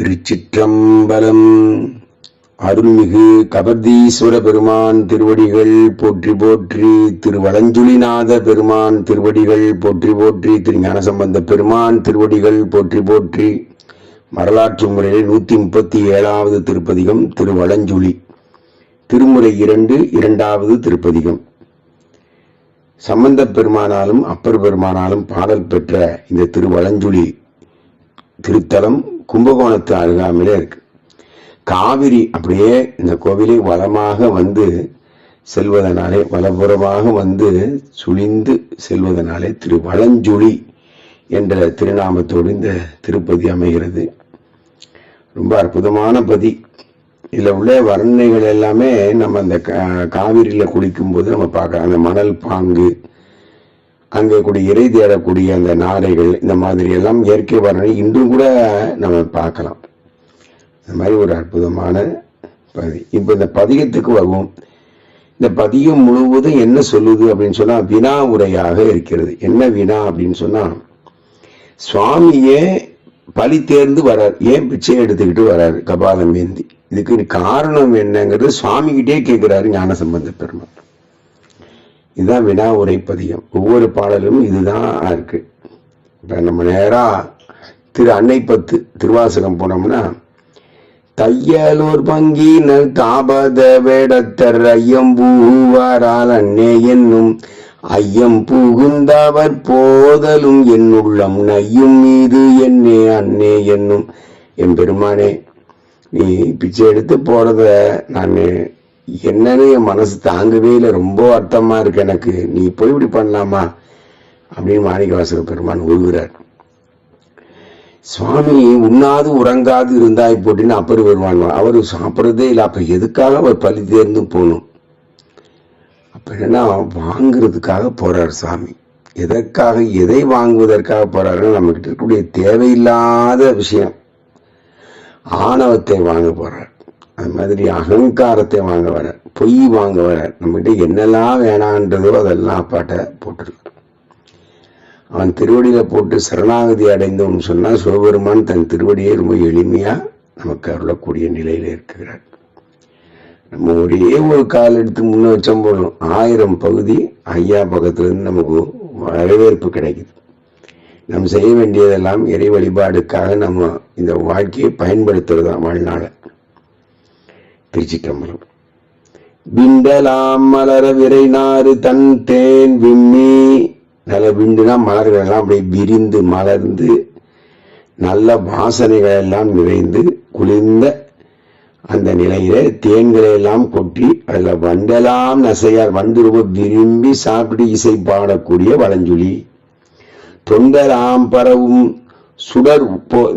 திருச்சிற்றம்பலம். அருள்மிகு கபர்தீஸ்வர பெருமான் திருவடிகள் போற்றி போற்றி திருவளஞ்சுலிநாத பெருமான் திருவடிகள் போற்றி போற்றி திரு ஞானசம்பந்த பெருமான் திருவடிகள் போற்றி போற்றி. வரலாற்று முறையில் நூத்தி முப்பத்தி ஏழாவது திருப்பதிகம் திருவளஞ்சுழி திருமுறை இரண்டு இரண்டாவது திருப்பதிகம். சம்பந்த பெருமானாலும் அப்பர் பெருமானாலும் பாடல் பெற்ற இந்த திருவளஞ்சுழி திருத்தலம் கும்பகோணத்து அருகாமையிலே இருக்கு. காவிரி அப்படியே இந்த கோவிலை வளமாக வந்து செல்வதனாலே வலப்புறமாக வந்து சுழிந்து செல்வதனாலே திரு வளஞ்சுழி என்ற திருநாமத்தோடு இந்த திருப்பதி அமைகிறது. ரொம்ப அற்புதமான பதி. இதில் உள்ள வர்ணனைகள் எல்லாமே நம்ம அந்த காவிரியில் குளிக்கும்போது நம்ம பார்க்கலாம் அந்த மணல் பாங்கு அங்கே கூடிய இறை தேடக்கூடிய அந்த நாரைகள் இந்த மாதிரி எல்லாம் இயற்கை வர்ணனை இன்றும் கூட நம்ம பார்க்கலாம். இந்த மாதிரி ஒரு அற்புதமான பதி இப்போ இந்த பதிகத்துக்கு வருவோம் இந்த பதியம் முழுவதும் என்ன சொல்லுது அப்படின்னு சொன்னா வினா உரையாக இருக்கிறது. என்ன வினா அப்படின்னு சொன்னா சுவாமியே பழி தேர்ந்து வரார் ஏன் பிச்சை எடுத்துக்கிட்டு வராரு கபாலம் ஏந்தி இதுக்கு காரணம் என்னங்கிறது சுவாமிகிட்டே கேட்கிறாரு ஞானசம்பந்த பெருமாள். இதுதான் வினா உரை பதிகம். ஒவ்வொரு பாடலும் இதுதான் இருக்கு. இப்போ நம்ம நேராக திரு அன்னை பத்து திருவாசகம் போனோம்னா தையலூர் பங்கினர் தாபத வேடத்தர் ஐயம் பூவாரால் அன்னே என்னும் ஐயம் புகுந்தவர் போதலும் என்னுள்ளம் நையும் மீது என்னே அன்னே என்னும். என் பெருமானே நீ பிச்சை எடுத்து போறத நான் என்னன்னு என் மனசு தாங்கவே இல்லை. ரொம்ப அர்த்தமா இருக்கு எனக்கு. நீ போய் இப்படி பண்ணலாமா? அப்படின்னு மாணிக்கவாசக பெருமான் உழுகிறார். சுவாமி உண்ணாது உறங்காது இருந்தாய் போட்டின்னு அப்பர் வருவான் அவர் சாப்பிட்றதே இல்லை. அப்ப எதுக்காக அவர் பள்ளி தேர்ந்து போகணும்? அப்ப என்னன்னா வாங்குறதுக்காக போகிறார் சாமி. எதற்காக எதை வாங்குவதற்காக போகிறாருன்னா நம்ம கிட்ட இருக்கக்கூடிய தேவையில்லாத விஷயம். ஆணவத்தை வாங்க போகிறார் அது மாதிரி அகங்காரத்தை வாங்க வர பொய் வாங்க வர நம்மகிட்ட என்னெல்லாம் வேணான்றதோ அதெல்லாம் அப்பாட்ட போட்டுருக்கார். அவன் திருவடியில் போட்டு சரணாகதி அடைந்தோம்னு சொன்னால் சிவபெருமான் தன் திருவடியை ரொம்ப எளிமையாக நமக்கு அருளக்கூடிய நிலையில் இருக்கிறார். நம்ம ஒரே ஒரு கால் எடுத்து முன்ன வச்சோம் போடணும் ஆயிரம் பகுதி ஐயா பக்கத்துலேருந்து நமக்கு வரவேற்பு கிடைக்குது. நம்ம செய்ய வேண்டியதெல்லாம் இறை வழிபாடுக்காக நம்ம இந்த வாழ்க்கையை பயன்படுத்துறதுதான் வாழ்நாளை. திருச்சிட்டம்பலம் விண்டலாம் மலர விரை நாறு தன் தேன் விம்மி. நல்ல விண்டுனா மலர்கள் எல்லாம் அப்படியே விரிந்து மலர்ந்து நல்ல வாசனைகள் எல்லாம் நிறைந்து குளிர்ந்த அந்த நிலையில தேன்களை எல்லாம் கொட்டி அதுல வண்டெல்லாம் நசையார் வந்து ரொம்ப விரும்பி சாப்பிட்டு இசை பாடக்கூடிய வளஞ்சொலி தொண்டராம் பரவும் சுடர்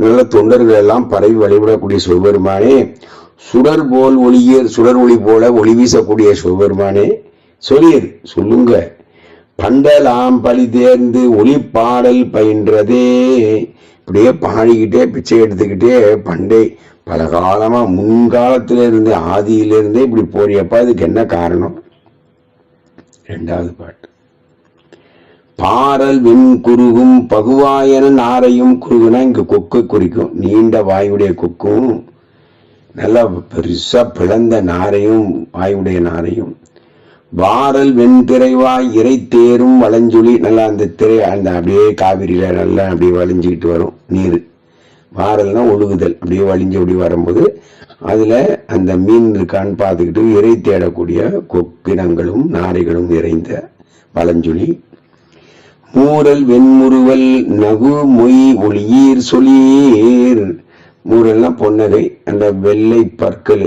நல்ல தொண்டர்கள் எல்லாம் பரவி வழிபடக்கூடிய சிவபெருமானே சுடர் போல் ஒளியர் சுடர் ஒளி போல ஒளி வீசக்கூடிய சிவபெருமானே சொல்லியது சொல்லுங்க. பண்டலாம் பழி தேர்ந்து ஒளி பாடல் பயின்றதே. இப்படியே பாடிக்கிட்டே பிச்சை எடுத்துக்கிட்டே பண்டை பல காலமா முன்காலத்துல இருந்து ஆதியிலிருந்தே இப்படி போறியப்பா இதுக்கு என்ன காரணம்? ரெண்டாவது பாட்டு. பாரல் வெண் குறுகும் பகுவாயன நாரையும் குறுகுனா இங்க கொக்கு குறிக்கும். நீண்ட வாயுடைய கொக்கும். நல்லா பெருசா பிளந்த நாரையும் வாயுடைய நாரையும். வாரல் வெண்திரைவாய் இறை தேரும் வளைஞ்சுழி நல்லா அந்த திரை அந்த அப்படியே காவிரியில நல்லா அப்படியே வளைஞ்சிக்கிட்டு வரும் நீர். வாரல்னா ஒழுகுதல் அப்படியே வலிஞ்சு அப்படி வரும்போது அதுல அந்த மீன் இருக்கான்னு பார்த்துக்கிட்டு இறை தேடக்கூடிய கொக்கினங்களும் நாரைகளும் நிறைந்த வளஞ்சுழி மூரல் வெண்முறுவல் நகு மொய் ஒளியீர் சொலீர். மூரல்னா பொன்னகை அந்த வெள்ளை பற்கள்.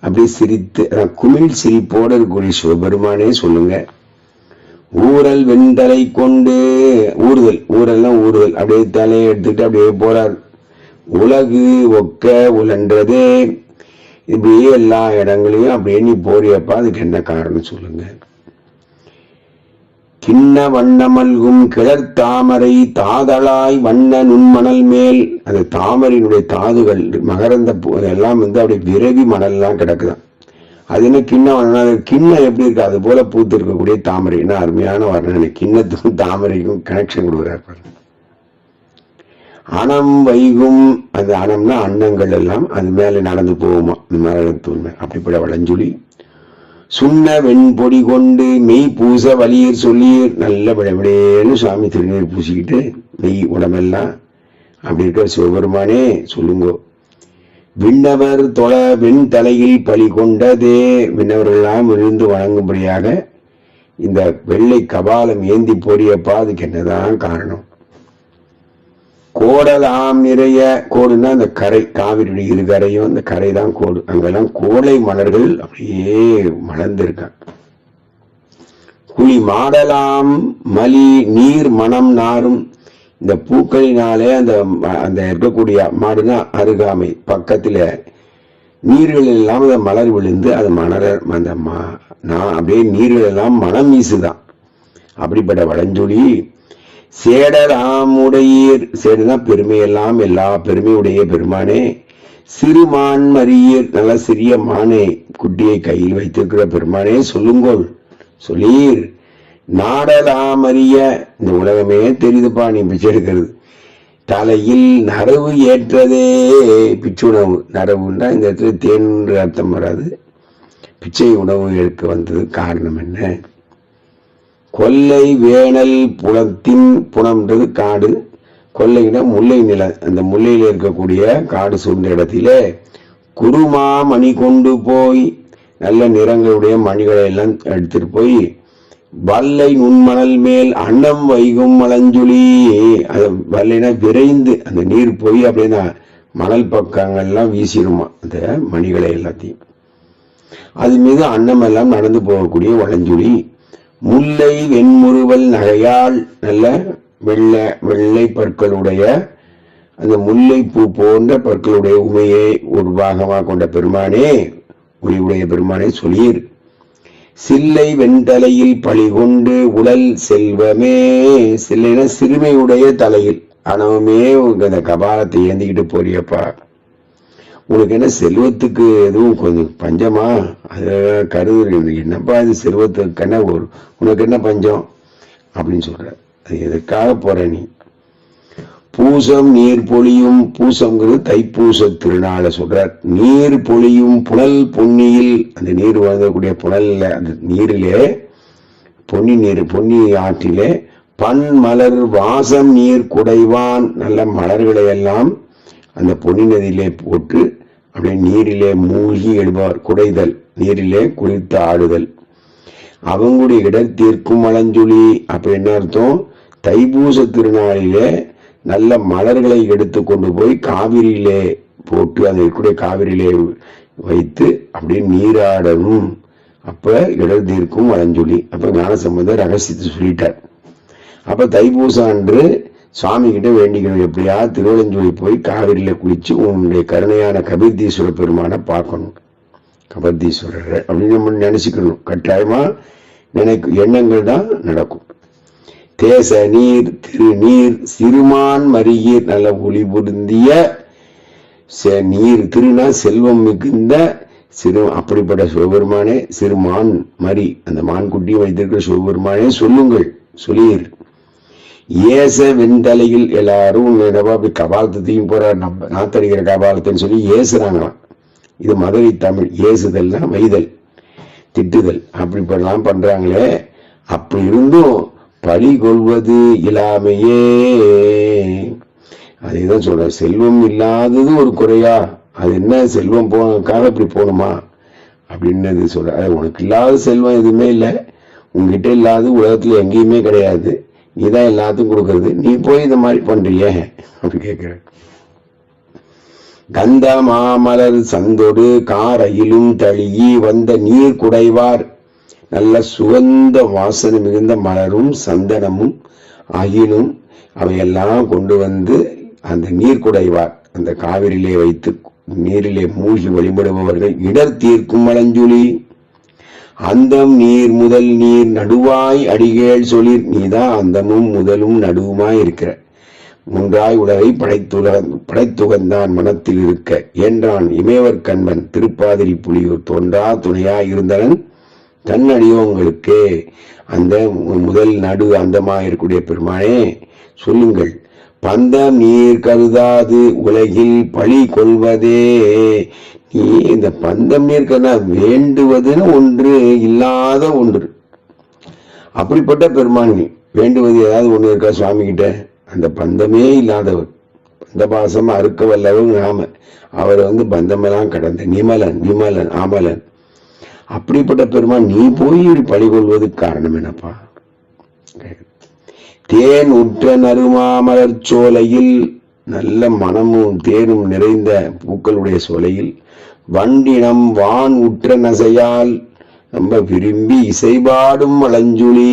அப்படியே சிரித்து குமிழ் சிரிப்போட இருக்கக்கூடிய சிவபெருமானே சொல்லுங்க. ஊரல் வெண்தலை கொண்டு ஊறுதல் ஊரெல்லாம் ஊறுதல். அப்படியே தலையை எடுத்துக்கிட்டு அப்படியே போறார். உலகு ஒக்க உலன்றதே இப்படியே எல்லா இடங்களையும் அப்படியே நீ போறியப்பா அதுக்கு என்ன காரணம் சொல்லுங்க. கிண்ண வண்ணமல்கும் கிளர் தாமரை தாதளாய் வண்ண நுண்மணல் மேல். அந்த தாமரையினுடைய தாதுகள் மகரந்த பூ அதெல்லாம் வந்து அப்படி விரவி மணல்லாம் கிடக்குதான். அது என்ன கிண்ண வண்ணம்? கிண்ணம் எப்படி இருக்கு? அது போல பூத்து இருக்கக்கூடிய தாமரை. என்ன அருமையான வர்ணனை. கிண்ணத்துக்கும் தாமரைக்கும் கனெக்ஷன் கொடுக்குறாரு பாருங்க. அணம் வைகும் அந்த அணம்னா அன்னங்கள் எல்லாம் அது மேலே நடந்து போகுமா? இந்த மரத்தூள் மேல அப்படிப்பட்ட வளஞ்சொலி சுண்ண வெண்பொடி கொண்டு மெய் பூச வலியர் சொல்லியர். நல்ல விடவிடேன்னு சுவாமி திருநீர் பூசிக்கிட்டு மெய் உடம்பெல்லாம் அப்படி இருக்கிற சிவபெருமானே சொல்லுங்கோ. விண்ணவர் தொல வெண் தலையில் பலி கொண்டதே விண்ணவர்களெல்லாம் விழுந்து வணங்கும்படியாக இந்த வெள்ளை கபாலம் ஏந்தி போடியப்பா அதுக்கு என்னதான் காரணம்? கோடலாம் நிறைய கோடுன்னா அந்த கரை காவிரி இரு கரையும் அந்த கரை தான் கோடு. அங்கெல்லாம் கோடை மலர்கள் அப்படியே மலர்ந்திருக்காங்க. குழி மாடலாம் மலி நீர் மனம் நாரும் இந்த பூக்களினாலே அந்த அந்த இருக்கக்கூடிய மாடுனா அருகாமை பக்கத்தில் நீர்கள் எல்லாம் அந்த மலர் விழுந்து அது மலர அந்த மா நான் அப்படியே நீர்கள் எல்லாம் மனம் வீசுதான். அப்படிப்பட்ட வளஞ்சொலி சேடராமுடையீர். சேடுனா பெருமையெல்லாம் எல்லா பெருமையுடைய பெருமானே. சிறுமான் மரியர் நல்ல சிறிய மானே குட்டியை கையில் வைத்திருக்கிற பெருமானே சொல்லுங்கோள் சொல்லீர். நாடலாமறிய இந்த உலகமே தெரியுதுப்பா நீ பிச்சை எடுக்கிறது. தலையில் நரவு ஏற்றதே பிச்சுணவு. நரவுன்னா இந்த இடத்துல தேன் அர்த்தம் வராது. பிச்சை உணவு எடுக்க வந்தது காரணம் என்ன? கொல்லை வேணல் புலத்தின் புனம்ன்றது காடு. கொல்லைனா முல்லை நில. அந்த முல்லையில் இருக்கக்கூடிய காடு சூழ்ந்த இடத்திலே குருமா மணி கொண்டு போய் நல்ல நிறங்களுடைய மணிகளை எல்லாம் எடுத்துட்டு போய் வல்லை நுண்மணல் மேல் அன்னம் வைகும் மலஞ்சுளி. அது வல்லைனா விரைந்து அந்த நீர் போய் அப்படியே மணல் பக்கங்கள்லாம் வீசிடுமா அந்த மணிகளை எல்லாத்தையும். அது மீது அன்னம் எல்லாம் நடந்து போகக்கூடிய வளஞ்சுழி முல்லை வெண்முறுவல் நகையால் நல்ல வெள்ளை வெள்ளை பற்களுடைய அந்த முல்லைப்பூ போன்ற பற்களுடைய உமையை ஒரு பாகமாக கொண்ட பெருமானே உடைய பெருமானே சொல்லியிரு சில்லை வெண்தலையில் பழி கொண்டு உடல் செல்வமே சில்லைனா சிறுமையுடைய தலையில். ஆனவமே உங்க அந்த கபாலத்தை ஏந்திக்கிட்டு போறியப்பா. உனக்கு என்ன செல்வத்துக்கு எதுவும் கொஞ்சம் பஞ்சமா? அது கருது என்னப்பா இது செல்வத்துக்கு என்ன ஒரு உனக்கு என்ன பஞ்சம்? அப்படின்னு சொல்ற. அது எதற்காக போற நீ? பூசம் நீர் பொழியும் பூசம்ங்கிறது தைப்பூச திருநாளை சொல்றார் நீர் பொழியும் புனல் பொன்னியில் அந்த நீர் வழங்கக்கூடிய புனல்ல அந்த நீரிலே பொன்னி நீர் பொன்னி ஆற்றிலே பன் மலர் வாசம் நீர் குடைவான். நல்ல மலர்களை எல்லாம் அந்த பொன்னி நதியிலே போட்டு அப்படியே நீரிலே மூழ்கி எழுவார் குடைதல். நீரிலே குளித்து ஆடுதல். அவங்களுடைய இடத்திற்கும் மலஞ்சுளி. அப்படின்னு என்ன அர்த்தம்? தைப்பூச திருநாளிலே நல்ல மலர்களை எடுத்து கொண்டு போய் காவிரியிலே போட்டு அந்த இருக்கக்கூடிய காவிரியிலே வைத்து அப்படியே நீராடணும். அப்ப இடர் தீர்க்கும் வளஞ்சொலி அப்ப ஞானசம்பந்தர் ரகசியத்தை சொல்லிட்டார். அப்ப தைப்பூசம் அன்று சுவாமி கிட்ட வேண்டிக்கணும். எப்படியா திருவள்ளஞ்சொலி போய் காவிரியில் குளிச்சு உன்னுடைய கருணையான கபீர்தீஸ்வர பெருமானை பார்க்கணும். கபர்தீஸ்வரர் அப்படின்னு நம்ம நினைச்சுக்கணும். கட்டாயமா நினைக்கும். எண்ணங்கள் தான் நடக்கும். தேச நீர் திரு நீர் சிறுமான் மறியீர் நல்ல ஒளி பொருந்திய நீர் திருநா செல்வம் மிகுந்த சிறு அப்படிப்பட்ட சிவபெருமானே சிறுமான் மரி அந்த மான்குட்டியும் வைத்திருக்கிற சிவபெருமானே சொல்லுங்கள். சொல்லீர். ஏச வெண்தலையில் எல்லாரும் உன்னிடமா அப்படி கபாலத்தையும் போற? நம்ம நாத்தடிக்கிற கபாலத்தைன்னு சொல்லி ஏசுறாங்களாம். இது மதுரை தமிழ். ஏசுதல்னா வைதல் திட்டுதல். அப்படிப்படலாம் பண்றாங்களே. அப்படி இருந்தும் பழி கொள்வது இல்லாமையே. அதேதான் சொல்ற செல்வம் இல்லாதது ஒரு குறையா? அது என்ன? செல்வம் போனதுக்காக இப்படி போகணுமா அப்படின்னு சொல்ற உனக்கு இல்லாத செல்வம் எதுவுமே இல்லை. உங்ககிட்ட இல்லாத உலகத்துல எங்கேயுமே கிடையாது. நீ தான் எல்லாத்துக்கும் கொடுக்கறது. நீ போய் இந்த மாதிரி பண்றிய? அப்படி கேட்கிற கந்த மாமலர் சந்தொடு காரையிலும் தழுகி வந்த நீர் குடைவார். நல்ல சுகந்த வாசனை மிகுந்த மலரும் சந்தனமும் அகிலும் அவையெல்லாம் கொண்டு வந்து அந்த நீர் குடைவார். அந்த காவிரியிலே வைத்து நீரிலே மூழ்கி வழிபடுபவர்கள் இடர் தீர்க்கும் மலஞ்சுழி அந்தம் நீர் முதல் நீர் நடுவாய் அடிகேள் சொல்லிர். நீதான் அந்தமும் முதலும் நடுவுமாய் இருக்கிற. முன்றாய் உலகை படைத்துல படைத்துகந்தான் மனத்தில் இருக்க. என்றான் இமேவர் கண்பன் திருப்பாதிரி புலியூர் தோன்றா துணையாய் இருந்தனன். தன்னடியோங்களுக்கே அந்த முதல் நடு அந்தமா இருக்கக்கூடிய பெருமானே சொல்லுங்கள். பந்தம் நீர் கருதாது உலகில் பழி கொள்வதே. நீ இந்த பந்தம் நீர் கருதா வேண்டுவதுன்னு ஒன்று இல்லாத ஒன்று. அப்படிப்பட்ட பெருமான் வேண்டுவது ஏதாவது ஒன்று இருக்கா சுவாமி கிட்ட அந்த பந்தமே இல்லாதவர். பந்த பாசம் அறுக்க வல்லவர் நாம. அவர் வந்து பந்தமெல்லாம் கடந்த நிமலன் விமலன் அமலன். அப்படிப்பட்ட பெருமான் நீ போய் இப்படி பழி கொள்வதுக்கு காரணம் என்னப்பா? தேன் உற்ற நறுமாமலர் சோலையில் நல்ல மனமும் தேனும் நிறைந்த பூக்களுடைய சோலையில் வண்டினம் வான் உற்ற நசையால் ரொம்ப விரும்பி இசைபாடும் வளஞ்சுழி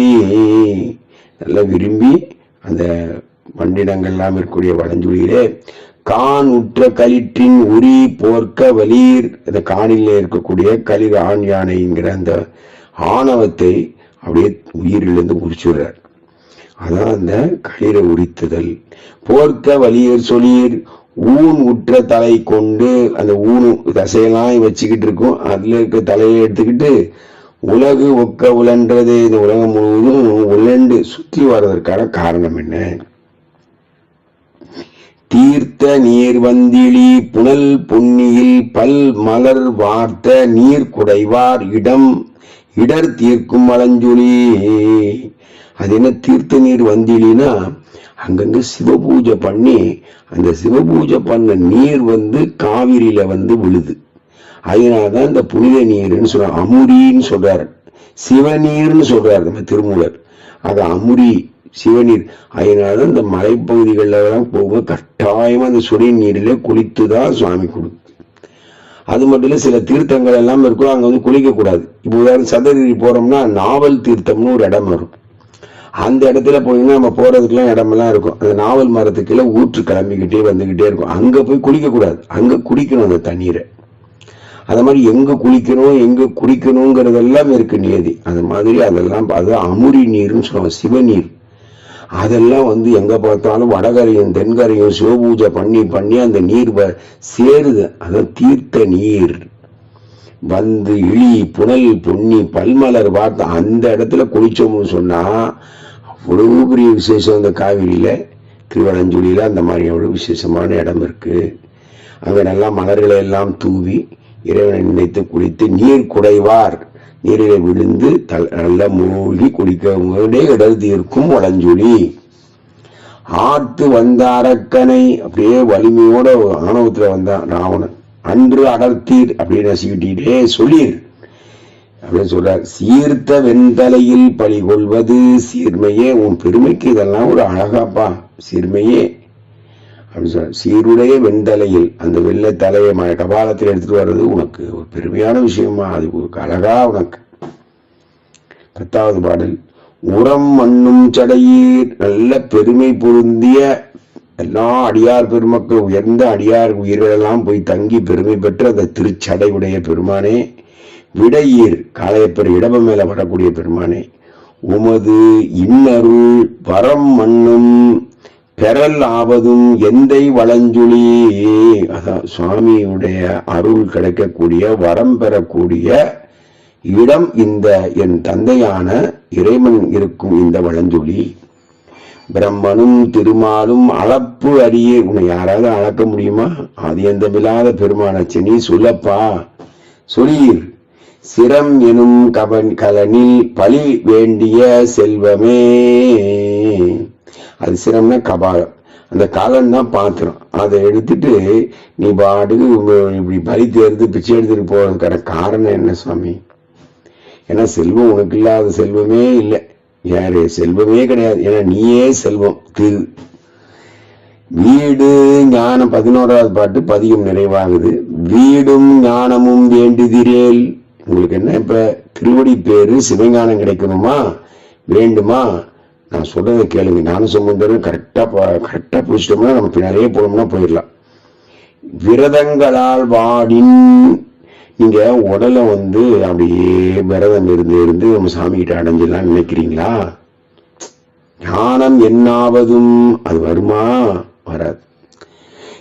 நல்லா விரும்பி அந்த வண்டினங்கள்லாம் இருக்கக்கூடிய வளஞ்சுழியிலே கான் உற்ற களிற்றின் உரி போர்க்க வலீர் அந்த காணில இருக்கக்கூடிய களிர் ஆண் யானைங்கிற அந்த ஆணவத்தை அப்படியே உயிரிலிருந்து உரிச்சுடுறார் அதான் அந்த களிரை உரித்துதல். போர்க்க வலியர் சொல்லியர் ஊன் உற்ற தலை கொண்டு அந்த ஊனு தசையெல்லாம் வச்சுக்கிட்டு இருக்கும். அதுல இருக்க தலையை எடுத்துக்கிட்டு உலகு ஒக்க உழன்றது இந்த உலகம் முழுவதும் உழண்டு சுற்றி வர்றதற்கான காரணம் என்ன? தீர்த்த நீர் வந்திழி புனல் பொன்னியில் பல் மலர் வார்த்த நீர் குடைவார் இடம் இடர் தீர்க்கும் வளஞ்சுழி அது என்ன தீர்த்த நீர் வந்திழினா அங்கங்க சிவபூஜை பண்ணி அந்த சிவபூஜை பண்ண நீர் வந்து காவிரியில வந்து விழுது. அதனாலதான் இந்த புனித நீர்னு சொல்றாரு அமுரின்னு சொல்றாரு. சிவநீர்னு சொல்றாரு நம்ம திருமூலர். அது அமுரி சிவநீர். அதனால இந்த மலைப்பகுதிகளெல்லாம் போகும்போது கட்டாயமா அந்த சுடை நீரில் குளித்து தான் சுவாமி கொடுக்கும் அது மட்டும் இல்ல சில தீர்த்தங்கள் எல்லாம் இருக்கும் அங்க வந்து குளிக்க கூடாது இப்போ உதாரணம் சதகிரி போறோம்னா நாவல் தீர்த்தம்னு ஒரு இடம் வரும். அந்த இடத்துல போனீங்கன்னா நம்ம போறதுக்கெல்லாம் இடமெல்லாம் இருக்கும். அந்த நாவல் மரத்துக்குள்ள ஊற்று கிளம்பிக்கிட்டே வந்துகிட்டே இருக்கும். அங்க போய் குளிக்க கூடாது. அங்க குடிக்கணும் அந்த தண்ணீரை. அது மாதிரி எங்க குளிக்கணும் எங்க குடிக்கணுங்கிறதெல்லாம் இருக்கு நியதி. அந்த மாதிரி அதெல்லாம் அது அமுரி நீர்னு சொல்லுவாங்க சிவநீர் அதெல்லாம் வந்து எங்க பார்த்தாலும் வடகரையும் தென்கரையும் சிவபூஜை பண்ணி பண்ணி அந்த நீர் வ- சேருது. அதான் தீர்த்த நீர். வந்து இழி புனல் பொன்னி பல்மலர் பார்த்து அந்த இடத்துல குளிச்சோம்னு சொன்னா இவ்வளவு பெரிய விசேஷம் அந்த காவிரியில். திருவனஞ்சொலியில அந்த மாதிரி அவ்வளவு விசேஷமான இடம் இருக்குது அங்கே நல்லா மலர்களை எல்லாம் தூவி இறைவனை நினைத்து குளித்து நீர் குடைவார். நீரிலே விழுந்து தல் நல்லா மூழ்கி குடிக்கவங்களே இடர் தீர்க்கும் வளஞ்சொலி ஆட்டு வந்த அரக்கனை அப்படியே வலிமையோட ஆணவத்தில் வந்தான் ராவணன். அன்று அடர்த்தீர் அப்படின்னு நசுக்கிட்டே சொல்லீர். அப்படின்னு சொல்றார் சீர்த்த வெண்தலையில் பழி கொள்வது சீர்மையே. உன் பெருமைக்கு இதெல்லாம் ஒரு அழகாப்பா சீர்மையே. அப்படின்னு சொல்ற சீருடைய வெண்தலையில் அந்த வெள்ளை தலையை ம- கபாலத்தில் எடுத்துட்டு வர்றது உனக்கு ஒரு பெருமையான விஷயமா அது அழகா உனக்கு. பத்தாவது பாடல் உரம் மண்ணும் சடையீர் நல்ல பெருமை பொருந்திய எல்லா அடியார் பெருமக்கள் உயர்ந்த அடியார் உயிர்களெல்லாம் போய் தங்கி பெருமை பெற்ற அந்த திருச்சடையுடைய பெருமானே விடையீர் காளையப்பர் இடம மேல வரக்கூடிய பெருமானே உமது இன்னருள் வரம் மண்ணும் பெறல் ஆவதும் எந்தை வளஞ்சுழி அதான் சுவாமியுடைய அருள் கிடைக்கக்கூடிய வரம் பெறக்கூடிய இடம் இந்த என் தந்தையான இறைவன் இருக்கும் இந்த வளஞ்சுளி. பிரம்மனும் திருமாலும் அளப்பு அறிய உன்னை யாராவது அளக்க முடியுமா? அது ஆதியந்தமில்லாத பெருமானச்சு நீ சொல்லப்பா சொல்லீர். சிரம் எனும் கவன் கலனில் பழி வேண்டிய செல்வமே. அது சிரம்னா கபாலம். அந்த காலம் தான் பாத்திரம். அதை எடுத்துட்டு நீ பாட்டுக்கு இப்படி பலி தேர்ந்து பிச்சை எடுத்துட்டு போறதுக்கான காரணம் என்ன சுவாமி? ஏன்னா செல்வம் உனக்கு இல்லாத செல்வமே இல்லை. யாரு? செல்வமே கிடையாது. ஏன்னா நீயே செல்வம். திரு. வீடு ஞானம் பதினோராவது பாட்டு பதிகம் நிறைவாகுது. வீடும் ஞானமும் வேண்டுதிரேல் உங்களுக்கு என்ன? இப்ப கிருவடி பேரு சிவஞானம் கிடைக்கணுமா? வேண்டுமா? நான் சொல்றதை கேளுங்க. ஞான சம்பந்தரும் கரெக்டா கரெக்டா பிடிச்சிட்டோம்னா நம்ம நிறைய போனோம்னா போயிடலாம். விரதங்களால் வாடின். நீங்க உடலை வந்து அப்படியே விரதம் இருந்து இருந்து நம்ம சாமி கிட்ட அடைஞ்சிடலாம் நினைக்கிறீங்களா? ஞானம் என்னாவதும்? அது வருமா? வராது.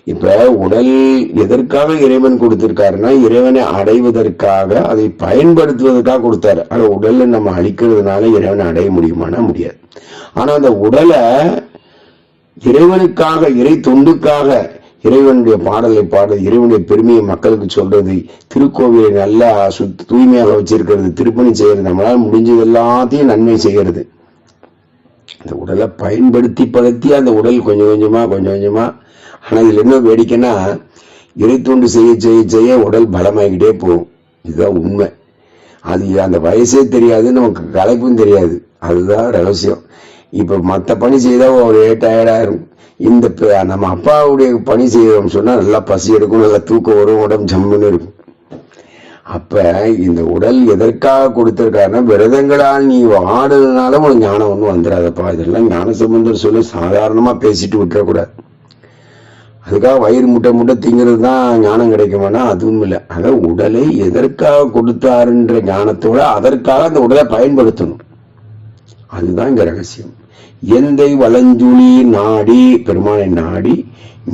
இப்ப உடல் எதற்காக இறைவன் கொடுத்திருக்காருன்னா இறைவனை அடைவதற்காக அதை பயன்படுத்துவதற்காக கொடுத்தாரு. ஆனா உடலை நம்ம அழிக்கிறதுனால இறைவனை அடைய முடியுமானா முடியாது. ஆனா அந்த உடலை இறைவனுக்காக இறை தொண்டுக்காக இறைவனுடைய பாடலை பாட இறைவனுடைய பெருமையை மக்களுக்கு சொல்றது திருக்கோவிலை நல்லா சுத் தூய்மையாக வச்சிருக்கிறது திருப்பணி செய்யறது நம்மளால் முடிஞ்சது எல்லாத்தையும் நன்மை செய்யறது. அந்த உடலை பயன்படுத்தி படுத்தி அந்த உடல் கொஞ்சம் கொஞ்சமா கொஞ்சம் கொஞ்சமா ஆனா இதுல என்ன வேடிக்கைன்னா இறை செய்ய செய்ய செய்ய உடல் பலமாகிக்கிட்டே போகும். இதுதான் உண்மை. அது அந்த வயசே தெரியாது நமக்கு களைப்பும் தெரியாது. அதுதான் ரகசியம். இப்ப மற்ற பணி செய்தால் ஒரே டயர்டாக இருக்கும் இந்த நம்ம அப்பாவுடைய பணி செய்யறோம் சொன்னா நல்லா பசி எடுக்கும் நல்லா தூக்கம் வரும் உடம்பு ஜம்முன்னு இருக்கும். அப்ப இந்த உடல் எதற்காக கொடுத்திருக்காருன்னா விரதங்களால் நீ ஆடுறதுனால உனக்கு ஞானம் ஒன்றும் வந்துடாதப்பா. இதெல்லாம் ஞான சம்பந்தர் சொல்லி சாதாரணமா பேசிட்டு விட்டுறக்கூடாது. அதுக்காக வயிறு முட்டை முட்டை திங்கிறது தான் ஞானம் கிடைக்குமானா அதுவும் இல்லை. அதாவது உடலை எதற்காக கொடுத்தாருன்ற ஞானத்தோட அதற்காக அந்த உடலை பயன்படுத்தணும். அதுதான் இங்கே ரகசியம். எந்தை வளஞ்சுழி நாடி பெருமானை நாடி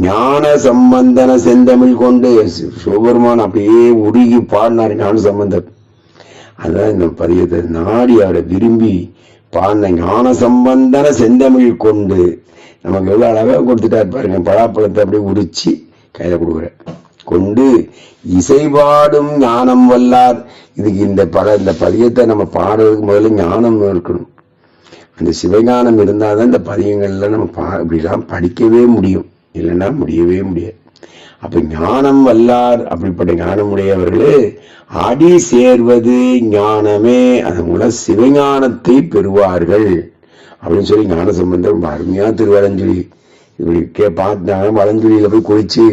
ஞான சம்பந்தன செந்தமிழ் கொண்டு சிவபெருமான் அப்படியே உருகி பாடினார் ஞான சம்பந்தர். அதான் இந்த பதியத்தை நாடி அவரை விரும்பி பாடின ஞான சம்பந்தன செந்தமிழ் கொண்டு நமக்கு எவ்வளோ அழகாக கொடுத்துட்டாரு பாருங்க பலாப்பழத்தை அப்படியே உரிச்சு கையில் கொடுக்குறேன். கொண்டு இசைபாடும் ஞானம் வல்லார். இதுக்கு இந்த பல இந்த பதியத்தை நம்ம பாடுறதுக்கு முதல்ல ஞானம் இருக்கணும். அந்த சிவஞானம் இருந்தாதான் இந்த பதியங்கள்ல நம்ம பா இப்படிலாம் படிக்கவே முடியும். இல்லைன்னா முடியவே முடியாது. அப்போ ஞானம் வல்லார் அப்படிப்பட்ட ஞானமுடையவர்களே அடி சேர்வது ஞானமே. அதன் மூலம் சிவஞானத்தை பெறுவார்கள். அப்படின்னு சொல்லி ஞான சம்பந்தம் ரொம்ப அருமையா திருவலஞ்சுழி இப்படி கே பார்த்தாங்க வலஞ்சுழியில போய் குளிச்சு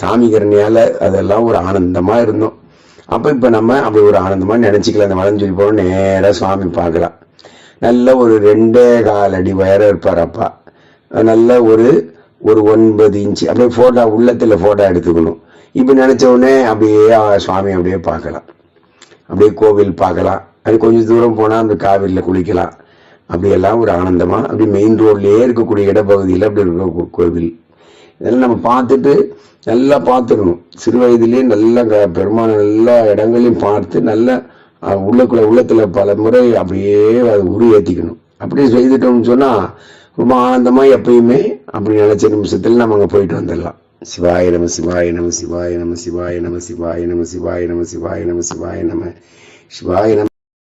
சாமி கருணையால் அதெல்லாம் ஒரு ஆனந்தமாக இருந்தோம். அப்போ இப்போ நம்ம அப்படி ஒரு ஆனந்தமாக நினைச்சுக்கலாம் அந்த வலஞ்சுழி போக நேராக சுவாமி பார்க்கலாம். நல்ல ஒரு ரெண்டே கால் அடி உயரம் இருப்பார் அப்பா. நல்ல ஒரு ஒரு ஒன்பது இன்ச்சு. அப்படியே ஃபோட்டோ உள்ளத்தில் ஃபோட்டோ எடுத்துக்கணும். இப்போ நினச்ச உடனே அப்படியே சுவாமி அப்படியே பார்க்கலாம். அப்படியே கோவில் பார்க்கலாம். அது கொஞ்சம் தூரம் போனால் அந்த காவிரியில் குளிக்கலாம். அப்படியெல்லாம் ஒரு ஆனந்தமா அப்படி மெயின் ரோட்லயே இருக்கக்கூடிய இடப்பகுதியில் அப்படி இருக்க கோ- கோவில். இதெல்லாம் நம்ம பார்த்துட்டு நல்லா பார்த்துக்கணும். சிறு வயதிலேயே நல்லா பெருமான எல்லா இடங்களையும் பார்த்து நல்லா உள்ளக்குள்ள உள்ளத்தில் உள்ளத்துல பல முறை அப்படியே அதை உரு ஏற்றிக்கணும் அப்படியே செய்துட்டோம்னு சொன்னா ரொம்ப ஆனந்தமாக எப்பயுமே அப்படி நினச்ச நிமிஷத்தில் நம்ம அங்கே போயிட்டு வந்துடலாம். சிவாய நம சிவாய நம சிவாய நம சிவாய நம சிவாய நம சிவாய நம சிவாய நம சிவாய நம சிவாய நம.